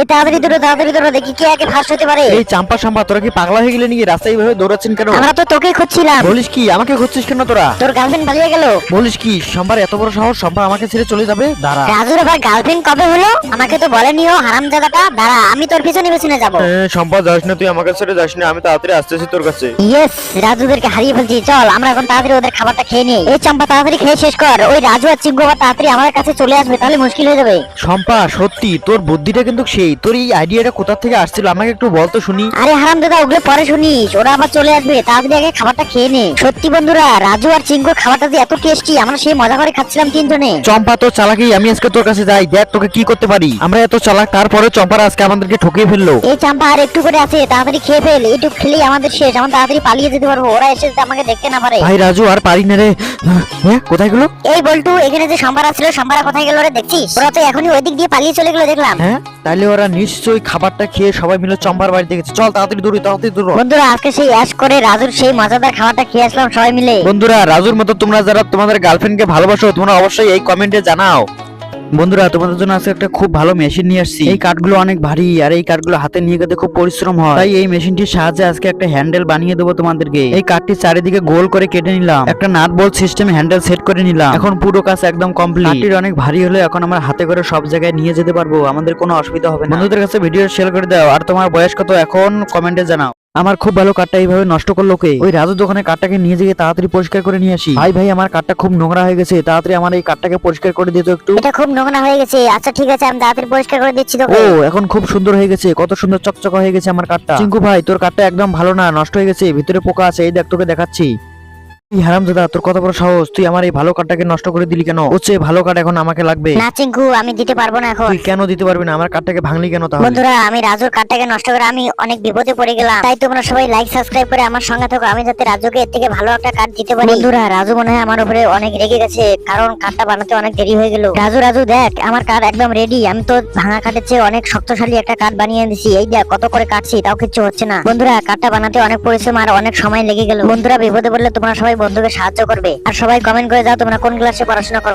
এই তাড়াতাড়ি দৌড়ো তাড়াতাড়ি দৌড়ো দেখি কে আগে ফার্স্ট হতে পারে। এই চাম্পা সাম্পা তোরা কি পাগলা হয়ে গেলে নাকি? রাস্তায় এইভাবে দৌড়াচ্ছেন কেন? আমরা তো তোকেই খুঁজছিলাম। বলিস কি আমাকে খুঁজছিস কেন তোরা? তোর গার্লফ্রেন্ড পালিয়ে গেল। বলিস কি সম্বার এত বড় সাহস সম্পা আমাকে ছেড়ে চলে যাবে? দাঁড়া। রাজুর আবার গার্লফ্রেন্ড কবে হলো? আমাকে তো বলেনিও হারাম দাঁড়া আমি তোর পিছনে পিছনে যাব। সম্পা যাস না তুই আমাকে ছেড়ে যাস না আমি তাড়াতাড়ি আসতেছি তোর কাছে। ইয়েস রাজুদেরকে হারিয়ে ফেলছি। চল আমরা এখন তাড়াতাড়ি ওদের খাবারটা খেয়ে নিই। এই চাম্পা তাড়াতাড়ি খেয়ে শেষ কর। ওই রাজু আর চিঙ্গু আবার তাড়াতাড়ি আমাদের কাছে চলে আসবে তাহলে মুশকিল হয়ে যাবে। সম্পা সত্যি তোর বুদ্ধিটা কিন্তু তোর এই আইডিয়াটা কোথা থেকে আসছিল? আমাকে একটু বল তো শুনি। আরে হারাম দাদা ওগুলো পরে শুনিস। ওরা আবার চলে আসবে তাড়াতাড়ি আগে খাবারটা খেয়ে নে। সত্যি বন্ধুরা রাজু আর চিঙ্গুর খাবারটা যে এত টেস্টি আমরা সেই মজা করে খাচ্ছিলাম তিনজনে। চম্পা তো চালাকি আমি আজকে তোর কাছে যাই। দেখ তোকে কি করতে পারি। আমরা এত চালাক তারপরে চম্পারা আজকে আমাদেরকে ঠকিয়ে ফেলল। এই চাম্পা আর একটু করে আছে তাড়াতাড়ি খেয়ে ফেল। এইটুক খেলেই আমাদের শেষ। আমরা তাড়াতাড়ি পালিয়ে যেতে পারব। ওরা এসে যাতে আমাকে দেখতে না পারে। ভাই রাজু আর পারি না রে। হ্যাঁ কোথায় গেলো? এই বল্টু এখানে যে সম্বারা ছিল সম্বারা কোথায় গেল রে? দেখছিস? ওরা তো এখনই ওই দিক দিয়ে পালিয়ে চলে গেলো দেখলাম। হ্যাঁ তাহলে ওরা নিশ্চয়ই খাবারটা খেয়ে সবাই মিলে চম্বার বাড়িতে গেছে চল তাড়াতাড়ি দৌড়ি তাড়াতাড়ি দৌড়ো। বন্ধুরা আজকে সেই অ্যাশ করে রাজুর সেই মজাদার খাবারটা খেয়ে আসলাম সবাই মিলে। বন্ধুরা রাজুর মতো তোমরা যারা তোমাদের গার্লফ্রেন্ডকে ভালোবাসো তোমরা অবশ্যই এই কমেন্টে জানাও। বন্ধুরা, তোমাদের জন্য আজকে একটা খুব ভালো মেশিন নিয়ে আসছি। এই কাঠগুলো অনেক ভারী আর এই কাঠগুলো হাতে নিয়ে গেতে খুব পরিশ্রম হয়। তাই এই মেশিনটির সাহায্যে আজকে একটা হ্যান্ডেল বানিয়ে দেবো তোমাদেরকে। এই কাঠটি চারিদিকে গোল করে কেটে নিলাম। একটা নাট বোল্ট সিস্টেমে হ্যান্ডেল সেট করে নিলাম। এখন পুরো কাজ একদম কমপ্লিট কাঠটির অনেক ভারী হলে এখন আমরা হাতে করে সব জায়গায় নিয়ে যেতে পারব। আমাদের কোনো অসুবিধা হবে না। বন্ধুদের কাছে ভিডিও শেয়ার করে দাও। আর তোমার বয়স কত? এখন কমেন্টে জানাও। আমার খুব ভালো কাঠটা এইভাবে নষ্ট করল কে? ওই রাজুর দোকানে কাঠটাকে নিয়ে গিয়ে তাড়াতাড়ি পরিষ্কার করে নিয়ে আসি। ভাই ভাই আমার কাঠটা খুব নোংরা হয়ে গেছে তাড়াতাড়ি আমার এই কাঠটাকে পরিষ্কার করে দিত একটু। এটা খুব নোংরা হয়ে গেছে আচ্ছা ঠিক আছে আমি তাড়াতাড়ি পরিষ্কার করে দিচ্ছি ও তোকে এখন খুব সুন্দর হয়ে গেছে কত সুন্দর চকচকা হয়ে গেছে আমার কাঠটা। চিঙ্কু ভাই তোর কাঠটা একদম ভালো না নষ্ট হয়ে গেছে ভিতরে পোকা আছে এই দেখ তোকে দেখাচ্ছি। এই হারাম দাদা তোর কত বড় সাহস। তুই আমার এই ভালো কাঠটাকে নষ্ট করে দিলি কেন? হচ্ছে ভালো কাঠ এখন আমাকে লাগবে। না চিঙ্কু আমি দিতে পারব না এখন। তুই কেন দিতে পারবি না? আমার কাঠটাকে ভাঙলি কেন তাহলে? বন্ধুরা আমি রাজুর কার্ডটাকে নষ্ট করে আমি অনেক বিপদে পড়ে গেলাম। তাই তোমরা সবাই লাইক সাবস্ক্রাইব করে আমার সঙ্গে থাকো। আমি যাতে রাজুকে এর থেকে ভালো একটা কার্ড দিতে পারি। বন্ধুরা রাজু মনে হয় আমার উপরে অনেক রেগে গেছে কারণ কার্ডটা বানাতে অনেক দেরি হয়ে গেল। রাজু রাজু দেখ আমার কার্ড একদম রেডি আমি তো ভাঙা কাঠের চেয়ে অনেক শক্তিশালী একটা কার্ড বানিয়ে দিছি এই দেখ কত করে কাটছি তাও কিচ্ছু হচ্ছে না। বন্ধুরা কার্ডটা বানাতে অনেক পরিশ্রম আর অনেক সময় লেগে গেল। বন্ধুরা বিপদে পড়লে তোমরা সবাই বন্ধুকে সাহায্য করবে। আর সবাই কমেন্ট করে যাও তোমরা কোন ক্লাসে পড়াশোনা করো।